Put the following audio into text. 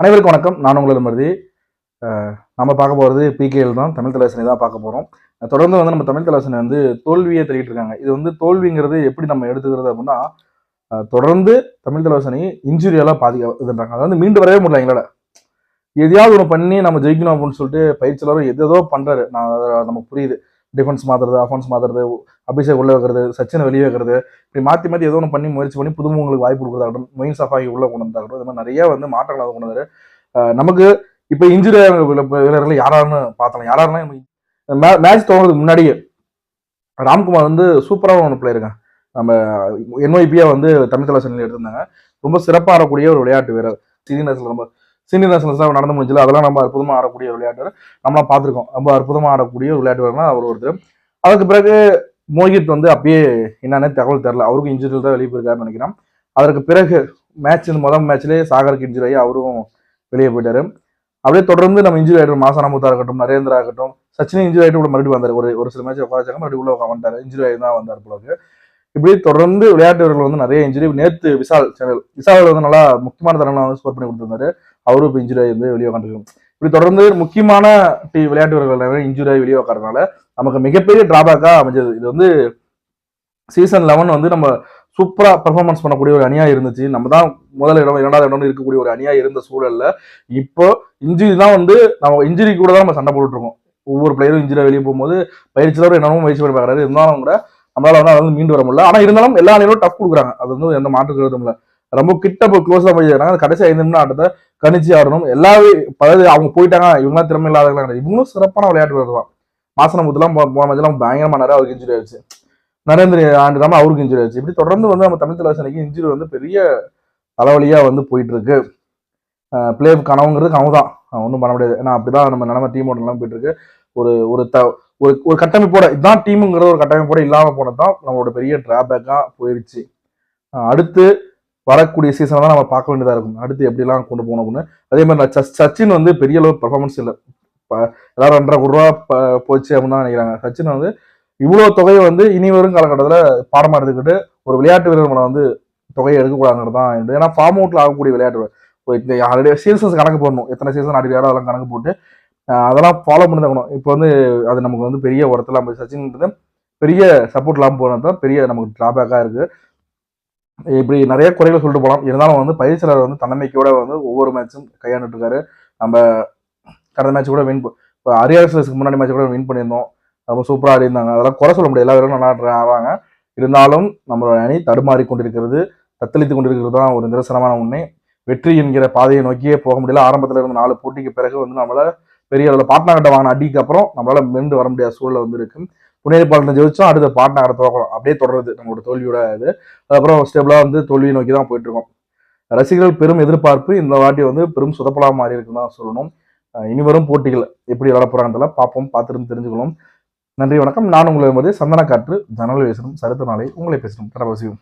அனைவருக்கும் வணக்கம். நான் உங்களது மருதி நம்ம பார்க்க போகிறது பிகேஎல் தான். தமிழ் தலைவசனை தான் பார்க்க போகிறோம் தொடர்ந்து வந்து நம்ம தமிழ் தலைவசனை வந்து தோல்வியை தெரிவிட்டு இருக்காங்க. இது வந்து தோல்விங்கிறது எப்படி நம்ம எடுத்துக்கிறது அப்படின்னா தொடர்ந்து தமிழ் தலைவசனை இன்ஜுரியெல்லாம் பாதிக்க இதுன்றாங்க அதாவது மீண்டு வரவே முடியல எங்களால். எதையாவது ஒன்று பண்ணி நம்ம ஜெயிக்கணும் அப்படின்னு சொல்லிட்டு பயிற்சியாளரும் எதோ பண்ணுறாரு நான் அதை நமக்கு புரியுது. டிஃபென்ஸ் மாத்துறது அஃபென்ஸ் மாத்துறது அபிஷேக் உள்ளே வைக்கிறது சச்சினை வெளியே வைக்கிறது இப்படி மாற்றி மாற்றி ஏதோ ஒன்று பண்ணி முயற்சி பண்ணி புதுமுகங்களுக்கு வாய்ப்பு கொடுக்குறதாகட்டும் மொயின் சஃபாகி உள்ளே கொண்டு வந்தாகட்டும் இது மாதிரி நிறைய வந்து மாற்றங்களை கொண்டு வந்தாரு நமக்கு இப்போ இன்ஜுரி வீரர்கள் யாராருன்னு பார்த்தலாம் யாராருன்னா மேட்ச் துவங்குறதுக்கு முன்னாடியே ராம்குமார் வந்து சூப்பரான ஒன்று பிளேயருங்க நம்ம என்ஒய்பியாக வந்து தமிழ் சென்னையில் எடுத்திருந்தாங்க. ரொம்ப சிறப்பாக ஆடக்கூடிய ஒரு விளையாட்டு வீரர். சீனியர் ரொம்ப சீனியர் நேஷனல்ஸ்லாம் நடந்து முடிஞ்சல அதெல்லாம் நம்ம அற்புதமாக ஆடக்கூடிய விளையாட்டு நம்மளாம் பார்த்துருக்கோம். ரொம்ப அற்புதமாக ஆடக்கூடிய ஒரு விளையாட்டு வீரர்னா அவர் ஒருத்தர். அதுக்கு பிறகு மோஹித் வந்து அப்பயே என்னன்னு தகவல் தெரில அவருக்கும் இன்ஜுரி தான் வெளியே போயிருக்காருன்னு நினைக்கிறேன். அதற்கு பிறகு மேட்ச் முதல் மேட்ச்லேயே சாகருக்கு இன்ஜுரி ஆகி அவரும் வெளியே போயிட்டாரு. அப்படியே தொடர்ந்து நம்ம இன்ஜுரி ஆகிட்டோம் மாசானமுத்தா இருக்கட்டும் நரேந்திரா இருக்கட்டும் சச்சின் இன்ஜுரி ஆகிட்டு கூட மறுபடியும் வந்தார். ஒரு ஒரு சில மேட்ச் உட்காந்தாங்க மறுபடியும் உள்ள வந்துட்டார் இன்ஜுரி ஆகி தான் வந்தார் போல இப்படி தொடர்ந்து விளையாட்டு வீரர்கள் வந்து நிறைய இன்ஜுரி நேற்று விசால் சேனல் விசால் வந்து நல்லா முக்கியமான தரங்களை வந்து ஸ்கோர் பண்ணி கொடுத்துருந்தாரு. அவரும் இப்போ இன்ஜுரி வந்து வெளியே உட்காந்துருக்கோம் இப்படி தொடர்ந்து முக்கியமான டி விளையாட்டு வீரர்கள் நிறைய இன்ஜுரி ஆகி வெளியே உட்காரனால நமக்கு மிகப்பெரிய டிராபேக்காக அமைஞ்சது. இது வந்து சீசன் லெவன் வந்து நம்ம சூப்பராக பர்ஃபார்மன்ஸ் பண்ணக்கூடிய ஒரு அணியா இருந்துச்சு. நம்ம தான் முதல் இடம் இரண்டாவது இடம் இருக்கக்கூடிய ஒரு அணியா இருந்த சூழலில் இப்போ இன்ஜுரி தான் வந்து நம்ம இன்ஜுரி கூட தான் நம்ம சண்டை போட்டுட்டு இருக்கோம். ஒவ்வொரு பிளேயரும் இன்ஜுரியாக வெளியே போகும்போது பயிற்சியாளரும் என்னமோ முயற்சி பண்ணி பார்க்குறாரு. இருந்தாலும் கூட நம்மளால வந்து அதாவது மீண்டு வர முடியல. ஆனா இருந்தாலும் எல்லா அணிகளும் டஃப் கொடுக்குறாங்க. அது வந்து எந்த மாற்று கருதும் இல்லை. ரொம்ப கிட்ட போய் க்ளோஸாக போய் செய்யறாங்க கடைசி ஐந்து நிமிடம் ஆட்டத்தை கணிச்சு ஆடணும். எல்லாவே அதாவது அவங்க போயிட்டாங்க. இவங்களாம் திறமை இல்லாதவங்களா கிடையாது. இவங்களும் சிறப்பான விளையாட்டு தான். தான் மாசனமுத்துலாம் போன மேட்ச்லாம் பயங்கரமா நிறைய அவருக்கு இன்ஜுரி ஆயிடுச்சு. நரேந்திர ஆண்டு தான் அவருக்கு இன்ஜுரி ஆயிடுச்சு. இப்படி தொடர்ந்து வந்து நம்ம தமிழ் தலைவசனைக்கு இன்ஜுரி வந்து பெரிய தலைவலியா வந்து போயிட்டு இருக்கு பிளே கனவுங்கிறது கனவு தான் ஒன்றும் பண்ண முடியாது. ஏன்னா அப்படிதான் நம்ம நிலம டீம் எல்லாம் போயிட்டு இருக்கு ஒரு ஒரு த ஒரு ஒரு கட்டமைப்போட இதுதான் டீமுங்கிற ஒரு கட்டமைப்போட இல்லாமல் போனது தான் நம்மளோட பெரிய டிராபேக்காக போயிடுச்சு அடுத்து வரக்கூடிய சீசனை தான் நம்ம பார்க்க வேண்டியதாக இருக்கும். அடுத்து எப்படிலாம் கொண்டு போகணும் அப்படின்னு. அதே மாதிரி நான் சச்- சச்சின் வந்து பெரிய அளவு பர்ஃபார்மன்ஸ் இல்லை. எல்லாரும் ரெண்டரை கோடி ரூபா ப- போச்சு அப்படின்னு தான் நினைக்கிறாங்க. சச்சின் வந்து இவ்வளோ தொகையை வந்து இனி வரும் காலகட்டத்தில் பாடமாக எடுத்துக்கிட்டு ஒரு விளையாட்டு வீரர் வந்து தொகையை எடுக்கக்கூடாதுங்கிறது தான் ஏன்னா ஃபார்ம் அவுட்டில் ஆகக்கூடிய விளையாட்டு இப்போ இந்த ஆல்ரெடி சீசன்ஸ் கணக்கு போடணும். எத்தனை சீசன் ஆடிக்கிறாரோ அதெல்லாம் கணக்கு போட்டு அதெல்லாம் ஃபாலோ பண்ணி இருக்கணும் இப்போ வந்து அது நமக்கு வந்து பெரிய உரத்தெல்லாம் போய் சச்சின்றது பெரிய சப்போர்ட் இல்லாமல் போனது தான் பெரிய நமக்கு டிராபேக்காக இருக்குது இப்படி நிறைய குறைகள் சொல்லிட்டு போகலாம். இருந்தாலும் வந்து பயிற்சியாளர் வந்து தன்னமைக்கையோட வந்து ஒவ்வொரு மேட்சும் கையாண்டுட்டு இருக்காரு நம்ம கடந்த மேட்ச் கூட வின் இப்போ அரியாசலுக்கு முன்னாடி மேட்ச் கூட வின் பண்ணியிருந்தோம். ரொம்ப சூப்பராக ஆடிருந்தாங்க அதெல்லாம் குறை சொல்ல முடியாது. எல்லா வீரரும் நல்லா ஆடுறாங்க இருந்தாலும் நம்மளோட அணி தடுமாறி கொண்டிருக்கிறது தத்தளித்து கொண்டிருக்கிறது தான் ஒரு நிரசனமான உண்மை. வெற்றி என்கிற பாதையை நோக்கியே போக முடியல. ஆரம்பத்தில் இருந்த நாலு போட்டிக்கு பிறகு வந்து நம்மளை பெரிய அளவில் பாட்னாகிட்ட வாங்கின அடிக்கு அப்புறம் நம்மளால மீண்டு வர முடியாத சூழல் வந்து இருக்கு புனேபாலத்தை ஜெயிச்சோம் அடுத்த பாட்னா கடை அப்படியே தொடருது நம்மளோட தோல்வியோட இது. அதுக்கப்புறம் ஸ்டெபிளாக வந்து தோல்வியை நோக்கி தான் போயிட்டு இருக்கோம். ரசிகர்கள் பெரும் எதிர்பார்ப்பு. இந்த வாட்டி வந்து பெரும் சுதப்பலா மாறி இருக்குன்னு தான் சொல்லணும். இனி வரும் போட்டிகள் எப்படி வரப்போறாங்கன்றத பார்ப்போம் பார்த்துருந்து தெரிஞ்சுக்கணும் நன்றி வணக்கம். நான் உங்களை வந்து சந்தன காற்று ஜனல் பேசணும் சருத்த நாளை உங்களை பேசணும் தரவசியம்